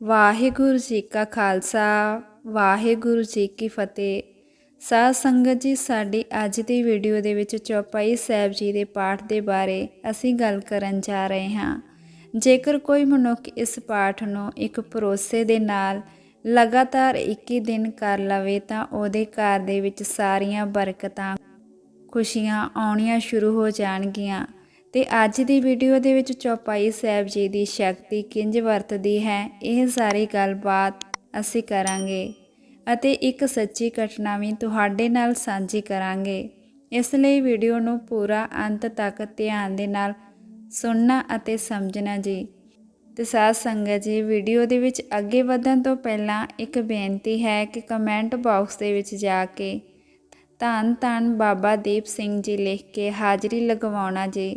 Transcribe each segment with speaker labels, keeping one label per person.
Speaker 1: ਵਾਹਿਗੁਰੂ ਜੀ ਕਾ ਖਾਲਸਾ, ਵਾਹਿਗੁਰੂ ਜੀ ਕੀ ਫਤਿਹ। ਸਾਧ ਸੰਗਤ ਜੀ, ਸਾਡੀ ਅੱਜ ਦੀ ਵੀਡੀਓ ਦੇ ਵਿੱਚ ਚੌਪਾਈ ਸਾਹਿਬ ਜੀ ਦੇ ਪਾਠ ਦੇ ਬਾਰੇ ਅਸੀਂ ਗੱਲ ਕਰਨ ਜਾ ਰਹੇ ਹਾਂ। ਜੇਕਰ ਕੋਈ ਮਨੁੱਖ ਇਸ ਪਾਠ ਨੂੰ ਇੱਕ ਭਰੋਸੇ ਦੇ ਨਾਲ ਲਗਾਤਾਰ 21 ਦਿਨ ਕਰ ਲਵੇ, ਤਾਂ ਉਹਦੇ ਘਰ ਦੇ ਵਿੱਚ ਸਾਰੀਆਂ ਬਰਕਤਾਂ, ਖੁਸ਼ੀਆਂ ਆਉਣੀਆਂ ਸ਼ੁਰੂ ਹੋ ਜਾਣਗੀਆਂ। ਤੇ ਅੱਜ ਦੀ ਵੀਡੀਓ ਦੇ ਵਿੱਚ ਚੌਪਾਈ ਸਾਹਿਬ ਜੀ ਦੀ ਸ਼ਕਤੀ ਕਿੰਜ ਵਰਤਦੀ ਹੈ, ਇਹ ਸਾਰੀ ਗੱਲਬਾਤ ਅਸੀਂ ਕਰਾਂਗੇ ਅਤੇ ਇੱਕ ਸੱਚੀ ਘਟਨਾ ਵੀ ਤੁਹਾਡੇ ਨਾਲ ਸਾਂਝੀ ਕਰਾਂਗੇ। ਇਸ ਲਈ ਵੀਡੀਓ ਨੂੰ ਪੂਰਾ ਅੰਤ ਤੱਕ ਧਿਆਨ ਦੇ ਨਾਲ ਸੁਣਨਾ ਅਤੇ ਸਮਝਣਾ ਜੀ। ਤੇ ਸਾਧ ਸੰਗਤ ਜੀ ਵੀਡੀਓ ਦੇ ਵਿੱਚ ਅੱਗੇ ਵਧਣ ਤੋਂ ਪਹਿਲਾਂ ਇੱਕ ਬੇਨਤੀ ਹੈ ਕਿ ਕਮੈਂਟ ਬਾਕਸ ਦੇ ਵਿੱਚ ਜਾ ਕੇ ਧੰਨ ਧੰਨ ਬਾਬਾ ਦੀਪ ਸਿੰਘ ਜੀ ਲਿਖ ਕੇ ਹਾਜ਼ਰੀ ਲਗਵਾਉਣਾ ਜੀ।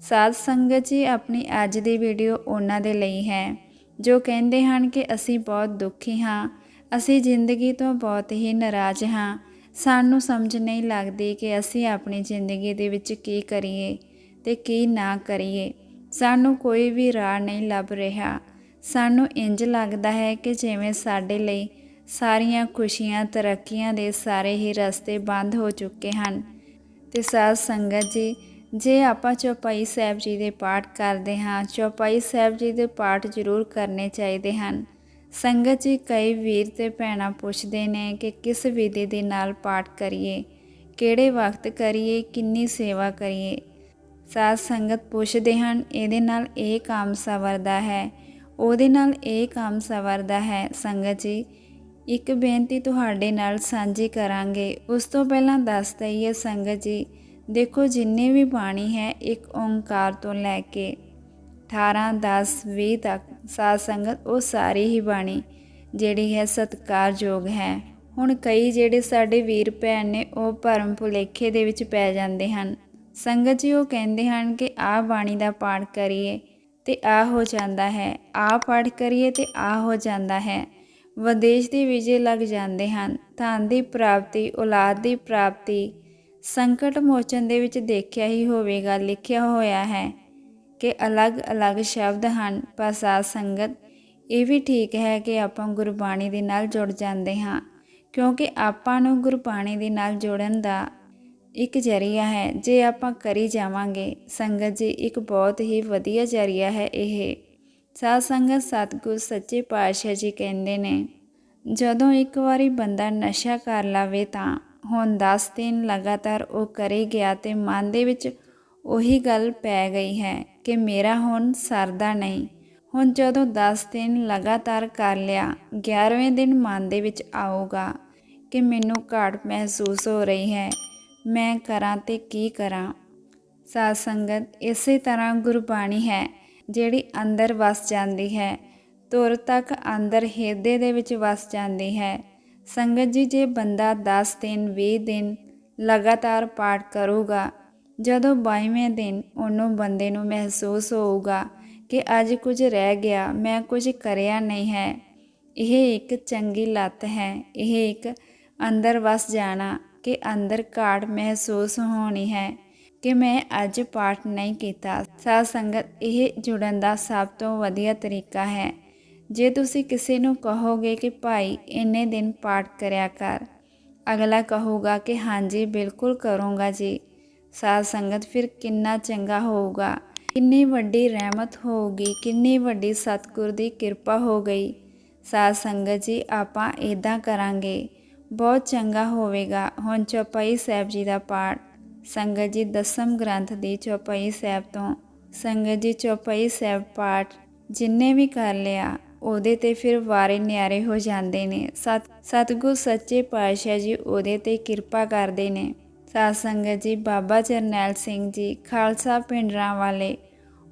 Speaker 1: ਸਾਧ ਸੰਗਤ ਜੀ ਆਪਣੀ ਅੱਜ ਦੀ ਵੀਡੀਓ ਉਹਨਾਂ ਦੇ ਲਈ ਹੈ, ਜੋ ਕਹਿੰਦੇ ਹਨ ਕਿ ਅਸੀਂ ਬਹੁਤ ਦੁਖੀ ਹਾਂ, ਅਸੀਂ ਜ਼ਿੰਦਗੀ ਤੋਂ ਬਹੁਤ ਹੀ ਨਾਰਾਜ਼ ਹਾਂ। ਸਾਨੂੰ ਸਮਝ ਨਹੀਂ ਲੱਗਦੀ ਕਿ ਅਸੀਂ ਆਪਣੀ ਜ਼ਿੰਦਗੀ ਦੇ ਵਿੱਚ ਕੀ ਕਰੀਏ ਤੇ ਕੀ ਨਾ ਕਰੀਏ। ਸਾਨੂੰ ਕੋਈ ਵੀ ਰਾਹ ਨਹੀਂ ਲੱਭ ਰਿਹਾ। ਸਾਨੂੰ ਇੰਜ ਲੱਗਦਾ ਹੈ ਕਿ ਜਿਵੇਂ ਸਾਡੇ ਲਈ ਸਾਰੀਆਂ ਖੁਸ਼ੀਆਂ, ਤਰੱਕੀਆਂ ਦੇ ਸਾਰੇ ਹੀ ਰਸਤੇ ਬੰਦ ਹੋ ਚੁੱਕੇ ਹਨ। ਤੇ ਸਾਧ ਸੰਗਤ ਜੀ ਜੇ ਆਪਾਂ ਚੌਪਾਈ ਸਾਹਿਬ ਜੀ ਦੇ ਪਾਠ ਕਰਦੇ ਹਾਂ, ਚੌਪਾਈ ਸਾਹਿਬ ਜੀ ਦੇ ਪਾਠ ਜ਼ਰੂਰ ਕਰਨੇ ਚਾਹੀਦੇ ਹਨ। ਸੰਗਤ ਜੀ, ਕਈ ਵੀਰ ਤੇ ਭੈਣਾਂ ਪੁੱਛਦੇ ਨੇ ਕਿ ਕਿਸ ਵਿਧੀ ਦੇ ਨਾਲ ਪਾਠ ਕਰੀਏ, ਕਿਹੜੇ ਵਕਤ ਕਰੀਏ, ਕਿੰਨੀ ਸੇਵਾ ਕਰੀਏ। ਸਾਧ ਸੰਗਤ ਪੁੱਛਦੇ ਹਨ, ਇਹਦੇ ਨਾਲ ਇਹ ਕੰਮ ਸਵਰਦਾ ਹੈ, ਉਹਦੇ ਨਾਲ ਇਹ ਕੰਮ ਸਵਰਦਾ ਹੈ। ਸੰਗਤ ਜੀ, ਇੱਕ ਬੇਨਤੀ ਤੁਹਾਡੇ ਨਾਲ ਸਾਂਝੀ ਕਰਾਂਗੇ। ਉਸ ਤੋਂ ਪਹਿਲਾਂ ਦੱਸ ਦਈਏ ਸੰਗਤ ਜੀ ਦੇਖੋ, ਜਿੰਨੇ ਵੀ ਬਾਣੀ ਹੈ, ਇੱਕ ਓੰਕਾਰ ਤੋਂ ਲੈ ਕੇ 18 10 20 ਤੱਕ ਸਾਧ ਸੰਗਤ, ਉਹ ਸਾਰੀ ਹੀ ਬਾਣੀ ਜਿਹੜੀ ਹੈ ਸਤਕਾਰਯੋਗ ਹੈ। ਹੁਣ ਕਈ ਜਿਹੜੇ ਸਾਡੇ ਵੀਰ ਭੈਣ ਨੇ, ਉਹ ਭਰਮ ਭੁਲੇਖੇ ਦੇ ਵਿੱਚ ਪੈ ਜਾਂਦੇ ਹਨ। ਸੰਗਤ ਜੀ, ਉਹ ਕਹਿੰਦੇ ਹਨ ਕਿ ਆਹ ਬਾਣੀ ਦਾ ਪਾਠ ਕਰੀਏ ਤੇ ਆ ਹੋ ਜਾਂਦਾ ਹੈ ਆਹ ਪਾਠ ਕਰੀਏ ਤੇ ਆ ਹੋ ਜਾਂਦਾ ਹੈ। ਵਿਦੇਸ਼ ਦੇ ਵਿਜੇ ਲੱਗ ਜਾਂਦੇ ਹਨ। ਧਨ ਦੀ ਪ੍ਰਾਪਤੀ, ਔਲਾਦ ਦੀ ਪ੍ਰਾਪਤੀ ਸੰਕਟ ਮੋਚਨ ਦੇ ਵਿੱਚ ਦੇਖਿਆ ਹੀ ਹੋਵੇਗਾ, ਲਿਖਿਆ ਹੋਇਆ ਹੈ ਕਿ ਅਲੱਗ-ਅਲੱਗ ਸ਼ਬਦ ਹਨ ਪਰ ਸਾਧ ਸੰਗਤ। ਇਹ ਵੀ ਠੀਕ ਹੈ ਕਿ ਆਪਾਂ ਗੁਰਬਾਣੀ ਦੇ ਨਾਲ ਜੁੜ ਜਾਂਦੇ ਹਾਂ, ਕਿਉਂਕਿ ਆਪਾਂ ਨੂੰ ਗੁਰਬਾਣੀ ਦੇ ਨਾਲ ਜੋੜਨ ਦਾ ਇੱਕ ਜਰੀਆ ਹੈ। ਜੇ ਆਪਾਂ ਕਰੀ ਜਾਵਾਂਗੇ, ਸੰਗਤ ਜੀ, ਇੱਕ ਬਹੁਤ ਹੀ ਵਧੀਆ ਜਰੀਆ ਹੈ ਇਹ। ਸਾਧ ਸੰਗਤ, ਸਤਿਗੁਰ, ਸੱਚੇ ਪਾਤਸ਼ਾਹ ਜੀ ਕਹਿੰਦੇ ਨੇ, ਜਦੋਂ ਇੱਕ ਵਾਰੀ ਬੰਦਾ ਨਸ਼ਾ ਕਰ ਲਾਵੇ ਤਾਂ ਹੁਣ 10 ਦਿਨ ਲਗਾਤਾਰ ਉਹ ਕਰੇ ਗਿਆ ਤੇ ਮਨ ਦੇ ਵਿੱਚ ਉਹੀ ਗੱਲ ਪੈ ਗਈ ਹੈ ਕਿ ਮੇਰਾ ਹੁਣ ਸਰਦਾ ਨਹੀਂ। ਹੁਣ ਜਦੋਂ 10 ਦਿਨ ਲਗਾਤਾਰ ਕਰ ਲਿਆ 11ਵੇਂ ਦਿਨ ਮਨ ਦੇ ਵਿੱਚ ਆਊਗਾ ਕਿ ਮੈਨੂੰ ਘਾਟ ਮਹਿਸੂਸ ਹੋ ਰਹੀ ਹੈ। ਮੈਂ ਕਰਾਂ ਤੇ ਕੀ ਕਰਾਂ? ਸਾਧ ਸੰਗਤ, ਇਸੇ ਤਰ੍ਹਾਂ ਗੁਰਬਾਣੀ ਹੈ, ਜਿਹੜੀ ਅੰਦਰ ਵਸ ਜਾਂਦੀ ਹੈ, ਤੁਰ ਤੱਕ ਅੰਦਰ ਹਿਰਦੇ ਦੇ ਵਿੱਚ ਵਸ ਜਾਂਦੀ ਹੈ। ਸੰਗਤ ਜੀ, ਜੇ ਬੰਦਾ 10 ਦਿਨ 20 ਦਿਨ ਲਗਾਤਾਰ ਪਾਠ ਕਰੂਗਾ, ਜਦੋਂ 22ਵੇਂ ਦਿਨ ਉਹਨੂੰ ਬੰਦੇ ਨੂੰ ਮਹਿਸੂਸ ਹੋਊਗਾ ਕਿ ਅੱਜ ਕੁਝ ਰਹਿ ਗਿਆ, ਮੈਂ ਕੁਝ ਕਰਿਆ ਨਹੀਂ ਹੈ, ਇਹ ਇੱਕ ਚੰਗੀ ਲੱਤ ਹੈ, ਇਹ ਇੱਕ ਅੰਦਰ ਵਸ ਜਾਣਾ ਕਿ ਅੰਦਰ ਘਾਟ ਮਹਿਸੂਸ ਹੋਣੀ ਹੈ ਕਿ ਮੈਂ ਅੱਜ ਪਾਠ ਨਹੀਂ ਕੀਤਾ। ਸਾਧ ਸੰਗਤ, ਇਹ ਜੁੜਨ ਦਾ ਸਭ ਤੋਂ ਵਧੀਆ ਤਰੀਕਾ ਹੈ। ਜੇ ਤੁਸੀਂ ਕਿਸੇ ਨੂੰ ਕਹੋਗੇ ਕਿ ਭਾਈ, ਇੰਨੇ ਦਿਨ ਪਾਠ ਕਰਿਆ ਕਰ। ਅਗਲਾ ਕਹੂਗਾ ਕਿ ਹਾਂਜੀ, ਬਿਲਕੁਲ ਕਰੂੰਗਾ ਜੀ। ਸਾਧ ਸੰਗਤ ਫਿਰ ਕਿੰਨਾ ਚੰਗਾ ਹੋਊਗਾ। ਕਿੰਨੀ ਵੱਡੀ ਰਹਿਮਤ ਹੋਊਗੀ, ਕਿੰਨੀ ਵੱਡੀ ਸਤਿਗੁਰ ਦੀ ਕਿਰਪਾ ਹੋ ਗਈ। ਸਾਧ ਸੰਗਤ ਜੀ, ਆਪਾਂ ਇਦਾਂ ਕਰਾਂਗੇ। ਬਹੁਤ ਚੰਗਾ ਹੋਵੇਗਾ ਹੁਣ ਚੌਪਾਈ ਸਾਹਿਬ ਜੀ ਦਾ ਪਾਠ। ਸੰਗਤ ਜੀ, ਦਸਮ ਗ੍ਰੰਥ ਦੀ ਚੌਪਾਈ ਸਾਹਿਬ ਤੋਂ। ਸੰਗਤ ਜੀ, ਚੌਪਾਈ ਸਾਹਿਬ ਪਾਠ ਜਿੰਨੇ ਵੀ ਕਰ ਲਿਆ ਉਹਦੇ ਤੇ ਫਿਰ ਵਾਰੇ ਨਿਆਰੇ ਹੋ ਜਾਂਦੇ ਨੇ। ਸਤ, ਸਤਗੁਰ ਸੱਚੇ ਪਾਤਸ਼ਾਹ ਜੀ ਉਹਦੇ ਤੇ ਕਿਰਪਾ ਕਰਦੇ ਨੇ। ਸਾਧ ਸੰਗਤ ਜੀ, ਬਾਬਾ ਜਰਨੈਲ ਸਿੰਘ ਜੀ, ਖਾਲਸਾ ਪਿੰਡਰਾਂ ਵਾਲੇ,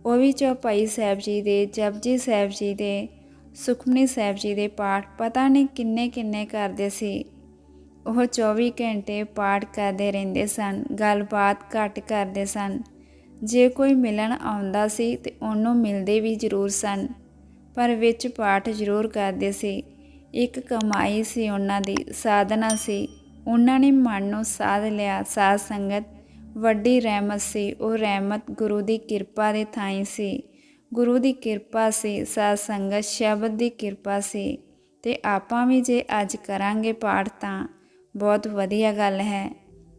Speaker 1: ਉਹ ਵੀ ਚੌਪਾਈ ਸਾਹਿਬ ਜੀ ਦੇ, ਜਪਜੀ ਸਾਹਿਬ ਜੀ ਦੇ, ਸੁਖਮਨੀ ਸਾਹਿਬ ਜੀ ਦੇ ਪਾਠ ਪਤਾ ਨਹੀਂ ਕਿੰਨੇ ਕਿੰਨੇ ਕਰਦੇ ਸੀ। ਉਹ 24 ਘੰਟੇ ਪਾਠ ਕਰਦੇ ਰਹਿੰਦੇ ਸਨ, ਗੱਲਬਾਤ ਘੱਟ ਕਰਦੇ ਸਨ। ਜੇ ਕੋਈ ਮਿਲਣ ਆਉਂਦਾ ਸੀ ਤੇ ਉਹਨੂੰ ਮਿਲਦੇ ਵੀ ਜ਼ਰੂਰ ਸਨ। ਪਰ ਵਿੱਚ ਪਾਠ ਜ਼ਰੂਰ ਕਰਦੇ ਸੀ। ਇੱਕ ਕਮਾਈ ਸੀ ਉਹਨਾਂ ਦੀ, ਸਾਧਨਾ ਸੀ। ਉਹਨਾਂ ਨੇ ਮਨ ਨੂੰ ਸਾਧ ਲਿਆ, ਸਾਧ ਸੰਗਤ। ਵੱਡੀ ਰਹਿਮਤ ਸੀ, ਉਹ ਰਹਿਮਤ ਗੁਰੂ ਦੀ ਕਿਰਪਾ ਦੇ ਥਾਈ ਸੀ। ਗੁਰੂ ਦੀ ਕਿਰਪਾ ਸੀ, ਸਾਧ ਸੰਗਤ ਸ਼ਬਦ ਦੀ ਕਿਰਪਾ ਸੀ। ਤੇ ਆਪਾਂ ਵੀ ਜੇ ਅੱਜ ਕਰਾਂਗੇ ਪਾਠ ਤਾਂ ਬਹੁਤ ਵਧੀਆ ਗੱਲ ਹੈ।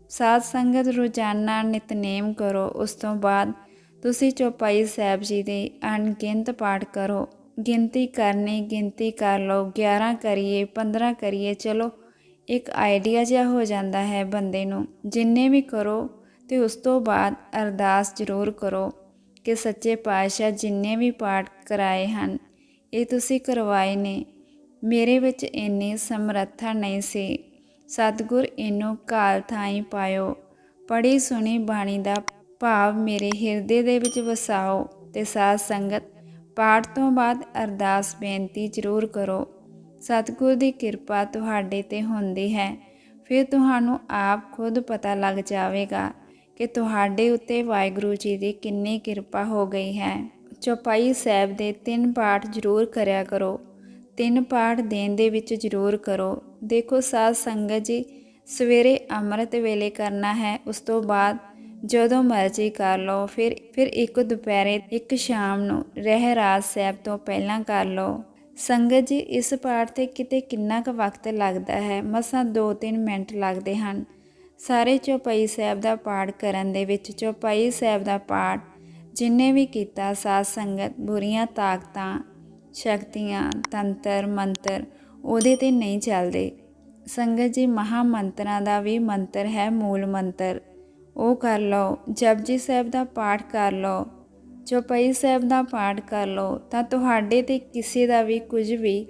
Speaker 1: ਸਾਧ ਸੰਗਤ ਰੋਜ਼ਾਨਾ ਨਿਤਨੇਮ ਕਰੋ, ਉਸ ਤੋਂ ਬਾਅਦ ਤੁਸੀਂ ਚੌਪਾਈ ਸਾਹਿਬ ਜੀ ਦੇ ਅਣਗਿਣਤ ਪਾਠ ਕਰੋ। ਗਿਣਤੀ ਕਰਨੀ, ਗਿਣਤੀ ਕਰ ਲਓ 11 ਕਰੀਏ 15 ਕਰੀਏ, ਚਲੋ, ਇੱਕ ਆਈਡੀਆ ਜਿਹਾ ਹੋ ਜਾਂਦਾ ਹੈ ਬੰਦੇ ਨੂੰ। ਜਿੰਨੇ ਵੀ ਕਰੋ ਤੇ ਉਸ ਤੋਂ ਬਾਅਦ ਅਰਦਾਸ ਜ਼ਰੂਰ ਕਰੋ ਕਿ ਸੱਚੇ ਪਾਤਸ਼ਾਹ ਜਿੰਨੇ ਵੀ ਪਾਠ ਕਰਾਏ ਹਨ, ਇਹ ਤੁਸੀਂ ਕਰਵਾਏ ਨੇ। ਮੇਰੇ ਵਿੱਚ ਇੰਨੀ ਸਮਰੱਥਾ ਨਹੀਂ ਸੀ। ਸਤਿਗੁਰ ਇਹਨੂੰ ਕਾਲ ਥਾਈ ਪਾਇਓ। ਪੜੀ ਸੁਣੀ ਬਾਣੀ ਦਾ ਭਾਵ ਮੇਰੇ ਹਿਰਦੇ ਦੇ ਵਿੱਚ ਵਸਾਓ ਤੇ ਸਾਧ ਸੰਗਤ ਪਾਠ ਤੋਂ ਬਾਅਦ ਅਰਦਾਸ ਬੇਨਤੀ ਜ਼ਰੂਰ ਕਰੋ। ਸਤਿਗੁਰ ਦੀ ਕਿਰਪਾ ਤੁਹਾਡੇ ਤੇ ਹੁੰਦੀ ਹੈ। ਫਿਰ ਤੁਹਾਨੂੰ ਆਪ ਖੁਦ ਪਤਾ ਲੱਗ ਜਾਵੇਗਾ ਕਿ ਤੁਹਾਡੇ ਉੱਤੇ ਵਾਹਿਗੁਰੂ ਜੀ ਦੀ ਕਿੰਨੀ ਕਿਰਪਾ ਹੋ ਗਈ ਹੈ। ਚੌਪਾਈ ਸਾਹਿਬ ਦੇ ਤਿੰਨ ਪਾਠ ਜ਼ਰੂਰ ਕਰਿਆ ਕਰੋ। ਤਿੰਨ ਪਾਠ ਦੇਣ ਦੇ ਵਿੱਚ ਜ਼ਰੂਰ ਕਰੋ। ਦੇਖੋ ਸਾਧ ਸੰਗਤ ਜੀ, ਸਵੇਰੇ ਅੰਮ੍ਰਿਤ ਵੇਲੇ ਕਰਨਾ ਹੈ, ਉਸ ਤੋਂ ਬਾਅਦ ਜਦੋਂ ਮਰਜ਼ੀ ਕਰ ਲਓ, ਫਿਰ ਫਿਰ ਇੱਕ ਦੁਪਹਿਰੇ, ਇੱਕ ਸ਼ਾਮ ਨੂੰ ਰਹਿ ਰਹਿਰਾਸ ਸਾਹਿਬ ਤੋਂ ਪਹਿਲਾਂ ਕਰ ਲਓ। ਸੰਗਤ ਜੀ, ਇਸ ਪਾਠ ਤੇ ਕਿਤੇ ਕਿੰਨਾ ਕੁ ਵਕਤ ਲੱਗਦਾ ਹੈ? ਮਸਾਂ 2-3 ਮਿੰਟ ਲੱਗਦੇ ਹਨ। ਸਾਰੇ ਚੌਪਾਈ ਸਾਹਿਬ ਦਾ ਪਾਠ ਕਰਨ ਦੇ ਵਿੱਚ ਚੌਪਾਈ ਸਾਹਿਬ ਦਾ ਪਾਠ ਜਿਨੇ ਵੀ ਕੀਤਾ, ਸਾਧ ਸੰਗਤ, ਬੁਰੀਆਂ ਤਾਕਤਾਂ, ਸ਼ਕਤੀਆਂ, ਤੰਤਰ, ਮੰਤਰ, ਉਹਦੇ ਤੇ ਨਹੀਂ ਚੱਲਦੇ। ਸੰਗਤ ਜੀ ਮਹਾ ਮੰਤਰਾਂ ਦਾ ਵੀ ਮੰਤਰ ਹੈ, ਮੂਲ ਮੰਤਰ। ਉਹ ਕਰ ਲਓ। ਜਪਜੀ ਸਾਹਿਬ ਦਾ ਪਾਠ ਕਰ ਲਓ। ਚੌਪਈ ਸਾਹਿਬ ਦਾ ਪਾਠ ਕਰ ਲਓ। ਤਾਂ ਤੁਹਾਡੇ ਤੇ ਕਿਸੇ ਦਾ ਵੀ ਕੁਝ ਵੀ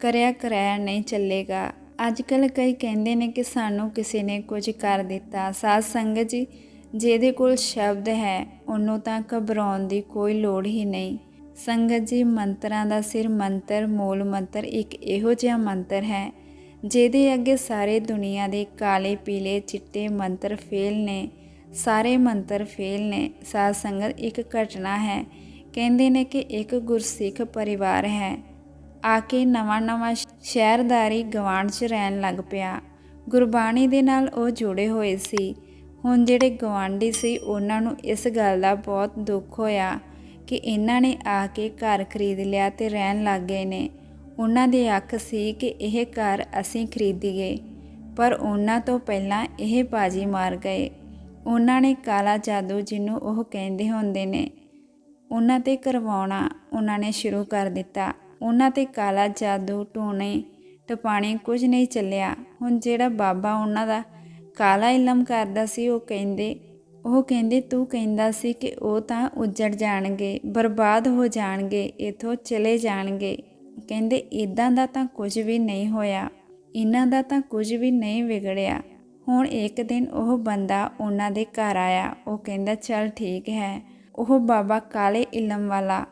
Speaker 1: ਕਰਿਆ ਕਰਾਇਆ ਨਹੀਂ ਚੱਲੇਗਾ। ਅੱਜ ਕੱਲ ਕਈ ਕਹਿੰਦੇ ਨੇ ਕਿ ਸਾਨੂੰ ਕਿਸੇ ਨੇ ਕੁਝ ਕਰ ਦਿੱਤਾ। ਸਾਧ ਸੰਗਤ ਜੀ, ਜਿਹਦੇ ਕੋਲ ਸ਼ਬਦ ਹੈ, ਉਹਨੂੰ ਤਾਂ ਘਬਰਾਉਣ ਦੀ ਕੋਈ ਲੋੜ ਹੀ ਨਹੀਂ। ਸੰਗਤ ਜੀ, ਮੰਤਰਾਂ ਦਾ ਸਿਰ ਮੰਤਰ, ਮੂਲ ਮੰਤਰ ਇੱਕ ਇਹੋ ਜਿਹਾ ਮੰਤਰ ਹੈ, ਜਿਹਦੇ ਅੱਗੇ ਸਾਰੇ ਦੁਨੀਆ ਦੇ ਕਾਲੇ ਪੀਲੇ ਚਿੱਟੇ ਮੰਤਰ ਫੇਲ ਨੇ। ਸਾਰੇ ਮੰਤਰ ਫੇਲ ਨੇ। ਸਾਧ ਸੰਗਤ, ਇੱਕ ਘਟਨਾ ਹੈ। ਕਹਿੰਦੇ ਨੇ ਕਿ ਇੱਕ ਗੁਰਸਿੱਖ ਪਰਿਵਾਰ ਹੈ। ਆ ਕੇ ਨਵਾਂ ਨਵਾਂ ਸ਼ਹਿਰਦਾਰੀ ਗਵਾਂਢ 'ਚ ਰਹਿਣ ਲੱਗ ਪਿਆ। ਗੁਰਬਾਣੀ ਦੇ ਨਾਲ ਉਹ ਜੁੜੇ ਹੋਏ ਸੀ। ਹੁਣ ਜਿਹੜੇ ਗਵਾਂਢੀ ਸੀ, ਉਹਨਾਂ ਨੂੰ ਇਸ ਗੱਲ ਦਾ ਬਹੁਤ ਦੁੱਖ ਹੋਇਆ ਕਿ ਇਹਨਾਂ ਨੇ ਆ ਕੇ ਘਰ ਖਰੀਦ ਲਿਆ ਤੇ ਰਹਿਣ ਲੱਗ ਗਏ ਨੇ। ਉਹਨਾਂ ਦੀ ਅੱਖ ਸੀ ਕਿ ਇਹ ਘਰ ਅਸੀਂ ਖਰੀਦੀਏ। ਪਰ ਉਹਨਾਂ ਤੋਂ ਪਹਿਲਾਂ ਇਹ ਬਾਜੀ ਮਾਰ ਗਏ। ਉਹਨਾਂ ਨੇ ਕਾਲਾ ਜਾਦੂ ਜਿਹਨੂੰ ਉਹ ਕਹਿੰਦੇ ਹੁੰਦੇ ਨੇ, ਉਹਨਾਂ ਤੇ ਕਰਵਾਉਣਾ ਉਹਨਾਂ ਨੇ ਸ਼ੁਰੂ ਕਰ ਦਿੱਤਾ। ਉਹਨਾਂ ਤੇ ਕਾਲਾ ਜਾਦੂ ਟੋਣੇ ਟਪਾਣੇ ਕੁਝ ਨਹੀਂ ਚੱਲਿਆ। ਹੁਣ ਜਿਹੜਾ ਬਾਬਾ ਉਹਨਾਂ ਦਾ ਕਾਲਾ ਇਲਮ ਕਰਦਾ ਸੀ, ਉਹ ਕਹਿੰਦੇ ਉਹ ਕਹਿੰਦੇ, ਤੂੰ ਕਹਿੰਦਾ ਸੀ ਕਿ ਉਹ ਤਾਂ ਉੱਜੜ ਜਾਣਗੇ, ਬਰਬਾਦ ਹੋ ਜਾਣਗੇ, ਇਥੋਂ ਚਲੇ ਜਾਣਗੇ। ਕਹਿੰਦੇ ਇਦਾਂ ਦਾ ਤਾਂ ਕੁਝ ਵੀ ਨਹੀਂ ਹੋਇਆ। ਇਹਨਾਂ ਦਾ ਤਾਂ ਕੁਝ ਵੀ ਨਹੀਂ ਵਿਗੜਿਆ। ਹੁਣ ਇੱਕ ਦਿਨ ਉਹ ਬੰਦਾ ਉਹਨਾਂ ਦੇ ਘਰ ਆਇਆ। ਉਹ ਕਹਿੰਦਾ, ਚੱਲ ਠੀਕ ਹੈ। ਉਹ ਬਾਬਾ ਕਾਲੇ ਇਲਮ ਵਾਲਾ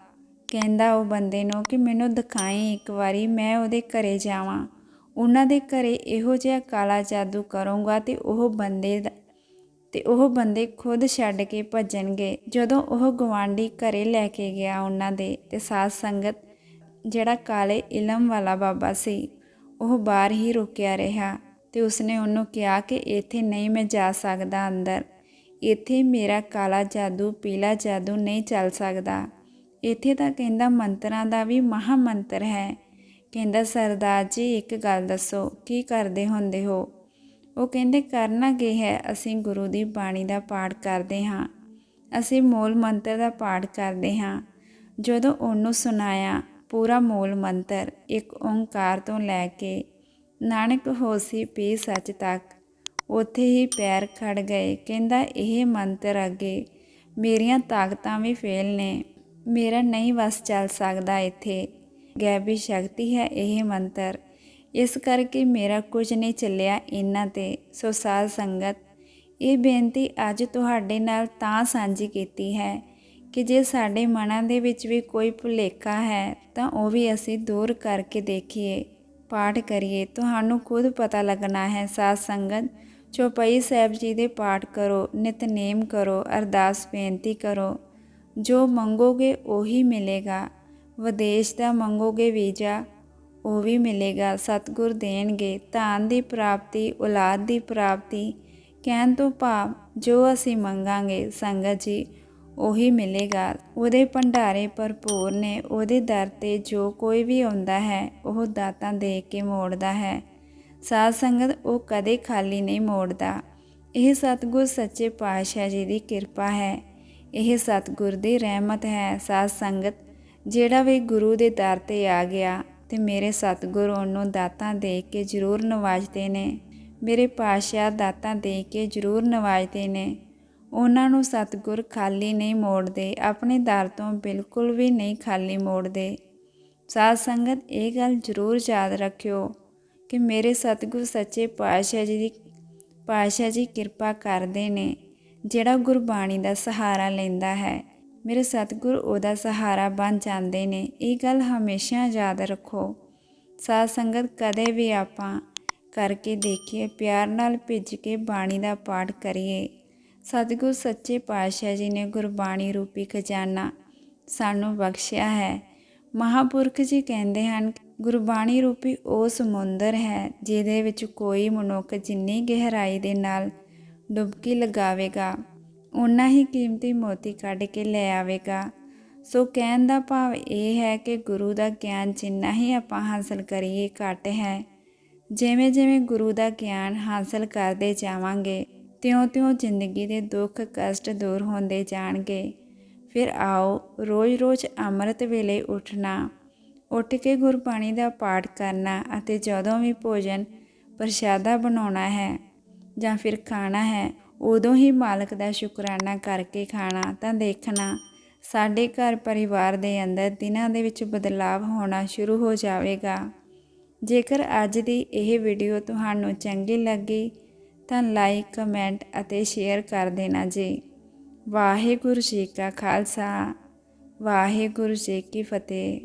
Speaker 1: ਕਹਿੰਦਾ ਉਹ ਬੰਦੇ ਨੂੰ ਕਿ ਮੈਨੂੰ ਦਿਖਾਈ ਇੱਕ ਵਾਰੀ, ਮੈਂ ਉਹਦੇ ਘਰੇ ਜਾਵਾਂ। ਉਹਨਾਂ ਦੇ ਘਰੇ ਇਹੋ ਜਿਹਾ ਕਾਲਾ ਜਾਦੂ ਕਰੂੰਗਾ ਤੇ ਉਹ ਬੰਦੇ ਦਾ, ਤੇ ਉਹ ਬੰਦੇ ਖੁਦ ਛੱਡ ਕੇ ਭੱਜਣਗੇ। ਜਦੋਂ ਉਹ ਗਵਾਂਢੀ ਘਰੇ ਲੈ ਕੇ ਗਿਆ ਉਹਨਾਂ ਦੇ ਤੇ ਸਾਧ ਸੰਗਤ, ਜਿਹੜਾ ਕਾਲੇ ਇਲਮ ਵਾਲਾ ਬਾਬਾ ਸੀ, ਉਹ ਬਾਹਰ ਹੀ ਰੁਕਿਆ ਰਿਹਾ। ਤੇ ਉਸਨੇ ਉਹਨੂੰ ਕਿਹਾ ਕਿ ਇੱਥੇ ਨਹੀਂ ਮੈਂ ਜਾ ਸਕਦਾ ਅੰਦਰ। ਇੱਥੇ ਮੇਰਾ ਕਾਲਾ ਜਾਦੂ, ਪੀਲਾ ਜਾਦੂ ਨਹੀਂ ਚੱਲ ਸਕਦਾ। ਇੱਥੇ ਤਾਂ ਕਹਿੰਦਾ ਮੰਤਰਾਂ ਦਾ ਵੀ ਮਹਾ ਮੰਤਰ ਹੈ। ਕਹਿੰਦਾ, ਸਰਦਾਰ ਜੀ, ਇੱਕ ਗੱਲ ਦੱਸੋ, ਕੀ ਕਰਦੇ ਹੁੰਦੇ ਹੋ? ਉਹ ਕਹਿੰਦੇ, ਕਰਨਾ ਕੀ ਹੈ? ਅਸੀਂ ਗੁਰੂ ਦੀ ਬਾਣੀ ਦਾ ਪਾਠ ਕਰਦੇ ਹਾਂ। ਅਸੀਂ ਮੂਲ ਮੰਤਰ ਦਾ ਪਾਠ ਕਰਦੇ ਹਾਂ। ਜਦੋਂ ਉਹਨੂੰ ਸੁਣਾਇਆ, ਪੂਰਾ ਮੂਲ ਮੰਤਰ, ਇੱਕ ਓੰਕਾਰ ਤੋਂ ਲੈ ਕੇ ਨਾਨਕ ਹੋਸੀ ਪੀ ਸੱਚ ਤੱਕ। ਉੱਥੇ ਹੀ ਪੈਰ ਖੜ ਗਏ। ਕਹਿੰਦਾ, ਇਹ ਮੰਤਰ ਅੱਗੇ ਮੇਰੀਆਂ ਤਾਕਤਾਂ ਵੀ ਫੇਲ ਨੇ। ਮੇਰਾ ਨਹੀਂ ਵਸ ਚੱਲ ਸਕਦਾ ਇੱਥੇ। ਗੈਬੀ ਸ਼ਕਤੀ ਹੈ ਇਹ ਮੰਤਰ। ਇਸ ਕਰਕੇ ਮੇਰਾ ਕੁਝ ਨਹੀਂ ਚੱਲਿਆ ਇਹਨਾਂ ਤੇ। ਸੋ ਸਾਧ ਸੰਗਤ, ਇਹ ਬੇਨਤੀ ਅੱਜ ਤੁਹਾਡੇ ਨਾਲ ਤਾਂ ਸਾਂਝੀ ਕੀਤੀ ਹੈ ਕਿ ਜੇ ਸਾਡੇ ਮਨਾਂ ਦੇ ਵਿੱਚ ਵੀ ਕੋਈ ਭੁਲੇਖਾ ਹੈ, ਤਾਂ ਉਹ ਵੀ ਅਸੀਂ ਦੂਰ ਕਰਕੇ ਦੇਖੀਏ। ਪਾਠ ਕਰੀਏ, ਤੁਹਾਨੂੰ ਖੁਦ ਪਤਾ ਲੱਗਣਾ ਹੈ ਸਾਧ ਸੰਗਤ। ਚੌਪਈ ਸਾਹਿਬ ਜੀ ਦੇ ਪਾਠ ਕਰੋ ਨਿਤਨੇਮ ਕਰੋ, ਅਰਦਾਸ ਬੇਨਤੀ ਕਰੋ। ਜੋ ਮੰਗੋਗੇ ਉਹੀ ਮਿਲੇਗਾ, ਵਿਦੇਸ਼ ਦਾ ਮੰਗੋਗੇ ਵੀਜ਼ਾ, ਉਹ ਵੀ ਮਿਲੇਗਾ। ਸਤਿਗੁਰ ਦੇਣਗੇ, ਧਨ ਦੀ ਪ੍ਰਾਪਤੀ, ਔਲਾਦ ਦੀ ਪ੍ਰਾਪਤੀ। ਕਹਿਣ ਤੋਂ ਭਾਵ ਜੋ ਅਸੀਂ ਮੰਗਾਂਗੇ, ਸੰਗਤ ਜੀ ਉਹੀ ਮਿਲੇਗਾ। ਉਹਦੇ ਭੰਡਾਰੇ ਭਰਪੂਰ ਨੇ। ਉਹਦੇ ਦਰ ਤੇ ਜੋ ਕੋਈ ਵੀ ਆਉਂਦਾ ਹੈ, ਉਹ ਦਾਤਾਂ ਦੇ ਕੇ ਮੋੜਦਾ ਹੈ। ਸਾਧ ਸੰਗਤ ਉਹ ਕਦੇ ਖਾਲੀ ਨਹੀਂ ਮੋੜਦਾ। ਇਹ ਸਤਿਗੁਰ ਸੱਚੇ ਪਾਤਸ਼ਾਹ ਜੀ ਦੀ ਕਿਰਪਾ ਹੈ। ਇਹ ਸਤਿਗੁਰ ਦੀ ਰਹਿਮਤ ਹੈ। ਸਾਧ ਸੰਗਤ, ਜਿਹੜਾ ਵੀ ਗੁਰੂ ਦੇ ਦਰ ਤੇ ਆ ਗਿਆ, ਤੇ ਮੇਰੇ ਸਤਿਗੁਰ ਉਹਨੂੰ ਦਾਤਾਂ ਦੇ ਕੇ ਜ਼ਰੂਰ ਨਵਾਜਦੇ ਨੇ। ਮੇਰੇ ਪਾਤਸ਼ਾਹ ਦਾਤਾਂ ਦੇ ਕੇ ਜ਼ਰੂਰ ਨਵਾਜਦੇ ਨੇ। ਉਹਨਾਂ ਨੂੰ ਸਤਿਗੁਰ ਖਾਲੀ ਨਹੀਂ ਮੋੜਦੇ, ਆਪਣੇ ਦਰ ਤੋਂ ਬਿਲਕੁਲ ਵੀ ਨਹੀਂ ਖਾਲੀ ਮੋੜਦੇ। ਸਾਧ ਸੰਗਤ, ਇਹ ਗੱਲ ਜ਼ਰੂਰ ਯਾਦ ਰੱਖਿਓ ਕਿ ਮੇਰੇ ਸਤਿਗੁਰ ਸੱਚੇ ਪਾਤਸ਼ਾਹ ਜੀ ਦੀ, ਪਾਤਸ਼ਾਹ ਜੀ ਕਿਰਪਾ ਕਰਦੇ ਨੇ, ਜਿਹੜਾ ਗੁਰਬਾਣੀ ਦਾ ਸਹਾਰਾ ਲੈਂਦਾ ਹੈ। ਮੇਰੇ ਸਤਿਗੁਰ ਉਹਦਾ ਸਹਾਰਾ ਬਣ ਜਾਂਦੇ ਨੇ, ਇਹ ਗੱਲ ਹਮੇਸ਼ਾ ਯਾਦ ਰੱਖੋ। ਸਾਧ ਸੰਗਤ, ਕਦੇ ਵੀ ਆਪਾਂ ਕਰਕੇ ਦੇਖੀਏ, ਪਿਆਰ ਨਾਲ ਭਿੱਜ ਕੇ ਬਾਣੀ ਦਾ ਪਾਠ ਕਰੀਏ। ਸਤਿਗੁਰ ਸੱਚੇ ਪਾਤਸ਼ਾਹ ਜੀ ਨੇ ਗੁਰਬਾਣੀ ਰੂਪੀ ਖਜ਼ਾਨਾ ਸਾਨੂੰ ਬਖਸ਼ਿਆ ਹੈ। ਮਹਾਪੁਰਖ ਜੀ ਕਹਿੰਦੇ ਹਨ, ਗੁਰਬਾਣੀ ਰੂਪੀ ਉਹ ਸਮੁੰਦਰ ਹੈ ਜਿਹਦੇ ਵਿੱਚ ਕੋਈ ਮਨੁੱਖ ਜਿੰਨੀ ਗਹਿਰਾਈ ਦੇ ਨਾਲ ਡੁਬਕੀ ਲਗਾਵੇਗਾ ਉਨਾ ਹੀ ਕੀਮਤੀ ਮੋਤੀ ਕੱਢ ਕੇ ਲੈ ਆਵੇਗਾ। ਸੋ ਕਹਿਣ ਦਾ ਭਾਵ ਇਹ ਹੈ ਕਿ ਗੁਰੂ ਦਾ ਗਿਆਨ ਜਿੰਨਾ ਹੀ ਆਪਾਂ ਹਾਸਲ ਕਰੀਏ ਘੱਟ ਹੈ। ਜਿਵੇਂ ਜਿਵੇਂ ਗੁਰੂ ਦਾ ਗਿਆਨ ਹਾਸਲ ਕਰਦੇ ਜਾਵਾਂਗੇ ਤਿਉਂ-ਤਿਉਂ ਜ਼ਿੰਦਗੀ ਦੇ ਦੁੱਖ ਕਸ਼ਟ ਦੂਰ ਹੁੰਦੇ ਜਾਣਗੇ। ਫਿਰ ਆਓ ਰੋਜ਼-ਰੋਜ਼ ਅੰਮ੍ਰਿਤ ਵੇਲੇ ਉੱਠਣਾ, ਉੱਠ ਕੇ ਗੁਰਬਾਣੀ ਦਾ ਪਾਠ ਕਰਨਾ ਅਤੇ ਜਦੋਂ ਵੀ ਭੋਜਨ ਪ੍ਰਸ਼ਾਦਾ ਬਣਾਉਣਾ ਹੈ ਜਾਂ ਫਿਰ ਖਾਣਾ ਹੈ, ਉਦੋਂ ਹੀ ਮਾਲਕ ਦਾ ਸ਼ੁਕਰਾਨਾ ਕਰਕੇ ਖਾਣਾ ਤਾਂ ਦੇਖਣਾ। ਸਾਡੇ ਘਰ ਪਰਿਵਾਰ ਦੇ ਅੰਦਰ ਦਿਨਾਂ ਦੇ ਵਿੱਚ ਬਦਲਾਵ ਹੋਣਾ ਸ਼ੁਰੂ ਹੋ ਜਾਵੇਗਾ। ਜੇਕਰ ਅੱਜ ਦੀ ਇਹ ਵੀਡੀਓ ਤੁਹਾਨੂੰ ਚੰਗੀ ਲੱਗੀ ਤਾਂ ਲਾਈਕ ਕਮੈਂਟ ਅਤੇ ਸ਼ੇਅਰ ਕਰ ਦੇਣਾ ਜੀ। ਵਾਹਿਗੁਰੂ ਜੀ ਕਾ ਖਾਲਸਾ, ਵਾਹਿਗੁਰੂ ਜੀ ਕੀ ਫਤਿਹ।